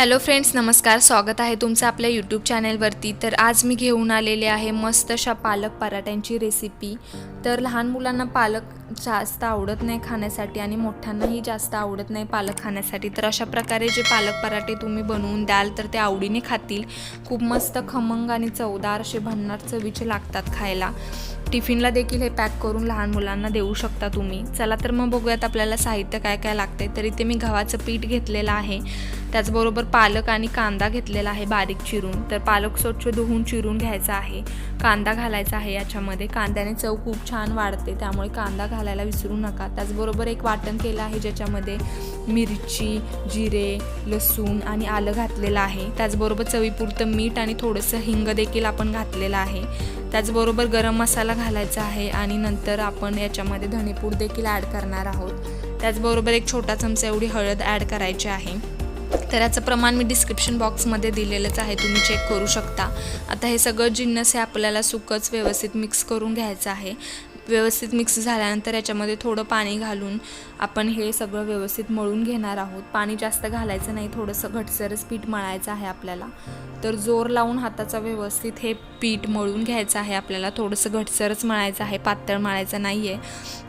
Hello friends नमस्कार स्वागत आहे तुमचं आपल्या यूट्यूब चॅनेलवरती तर आज मी घेऊन आलेले आहे मस्त अशा पालक पराठ्यांची रेसिपी तर लहान मुलांना पालक जास्त आवडत नाही खाण्यासाठी आणि मोठ्यांनाही जास्त आवडत नाही पालक खाण्यासाठी. तर अशा प्रकारे जे पालक पराठे तुम्ही बनवून द्याल तर ते आवडीने खातील. खूप मस्त खमंग आणि चवदार असे भन्नाट चवीचे लागतात खायला. टिफिनला देखील हे पॅक करून लहान मुलांना देऊ शकता तुम्ही. चला तर मग बघूयात आपल्याला साहित्य काय काय लागते तर इथे मी गव्हाचं पीठ घेतलेलं आहे. त्याचबरोबर पालक आणि कांदा घेतलेला आहे बारीक चिरून. तर पालक स्वच्छ धुवून चिरून घ्यायचा आहे. कांदा घालायचा आहे याच्यामध्ये. कांद्याने चव खूप छान वाढते त्यामुळे कांदा घालायला विसरू नका. त्याचबरोबर एक वाटण केलं आहे ज्याच्यामध्ये मिरची जिरे लसूण आणि आलं घातलेलं आहे. त्याचबरोबर चवीपुरतं मीठ आणि थोडंसं हिंग देखील आपण घातलेलं आहे. त्याचबरोबर गरम मसाला घालायचा आहे आणि नंतर आपण याच्यामध्ये धणेपूड देखील ॲड करणार आहोत. त्याचबरोबर एक छोटा चमचा एवढी हळद ॲड करायची आहे. तर याचं प्रमाण मी डिस्क्रिप्शन बॉक्समध्ये दिलेलंच आहे. तुम्ही चेक करू शकता. आता हे सगळं जिन्नस हे आपल्याला सुकच व्यवस्थित मिक्स करून घ्यायचं आहे. व्यवस्थित मिक्स झाल्यानंतर याच्यामध्ये थोडं पाणी घालून आपण हे सगळं व्यवस्थित मळून घेणार आहोत. पाणी जास्त घालायचं नाही थोडंसं घटसरच पीठ मळायचं आहे आपल्याला. तर जोर लावून हाताचा व्यवस्थित हे पीठ मळून घ्यायचं आहे आपल्याला. थोडंसं घटसरच मळायचं आहे पातळ मळायचं नाही आहे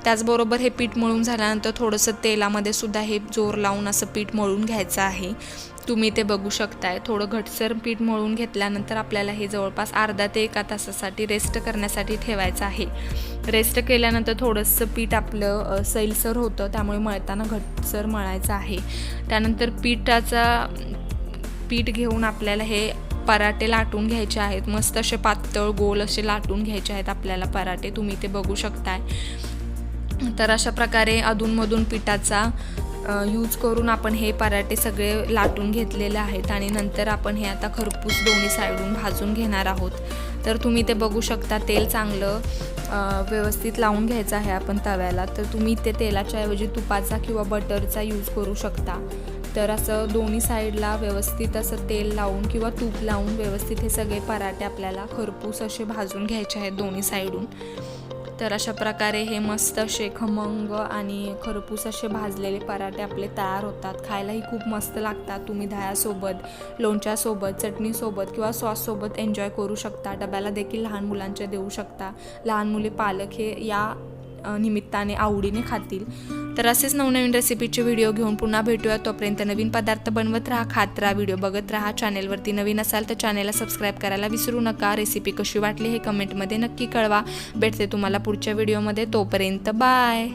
त्याचबरोबर हे पीठ मळून झाल्यानंतर थोडंसं तेलामध्ये सुद्धा हे जोर लावून असं पीठ मळून घ्यायचं आहे. तुम्ही ते बघू शकताय. थोडं घटसर पीठ मळून घेतल्यानंतर आपल्याला हे जवळपास अर्धा ते एका तासासाठी रेस्ट करण्यासाठी ठेवायचं आहे. रेस्ट केल्यानंतर थोडंसं पीठ आपलं सैलसर होतं त्यामुळे मळताना घटसर मळायचं आहे. त्यानंतर पिठाचा पीठ घेऊन आपल्याला हे पराठे लाटून घ्यायचे आहेत. मस्त असे पातळ गोल असे लाटून घ्यायचे आहेत आपल्याला पराठे. तुम्ही ते बघू शकताय. तर अशा प्रकारे अधूनमधून पिठाचा यूज करून आपण हे पराठे सगळे लाटून घेतलेले आहेत आणि नंतर आपण हे आता खरपूस दोन्ही साईडून भाजून घेणार आहोत. तर तुम्ही ते बघू शकता तेल चांगलं व्यवस्थित लावून घ्यायचं आहे आपण तव्याला. तर तुम्ही ते तेलाच्या ऐवजी तुपाचा किंवा बटरचा यूज करू शकता. तर असं दोन्ही साईडला व्यवस्थित असं तेल लावून किंवा तूप लावून व्यवस्थित हे सगळे पराठे आपल्याला खरपूस असे भाजून घ्यायचे आहेत दोन्ही साईडून. तर अशा प्रकारे हे मस्त असे खमंग आणि खरपूस असे भाजलेले पराठे आपले तयार होतात. खायलाही खूप मस्त लागतात. तुम्ही दह्यासोबत लोणच्यासोबत चटणीसोबत किंवा सॉससोबत एन्जॉय करू शकता. डब्याला देखील लहान मुलांच्या देऊ शकता. लहान मुले पालक हे या निमित्ताने आवडीने खातील. तर असेच नवनवीन रेसिपीचे व्हिडिओ घेऊन पुन्हा भेटूया. तोपर्यंत नवीन पदार्थ बनवत राहा खात राहा व्हिडिओ बघत राहा. चॅनेलवरती नवीन असाल तर चॅनेलला सबस्क्राईब करायला विसरू नका. रेसिपी कशी वाटली हे कमेंटमध्ये नक्की कळवा. भेटते तुम्हाला पुढच्या व्हिडिओमध्ये तोपर्यंत बाय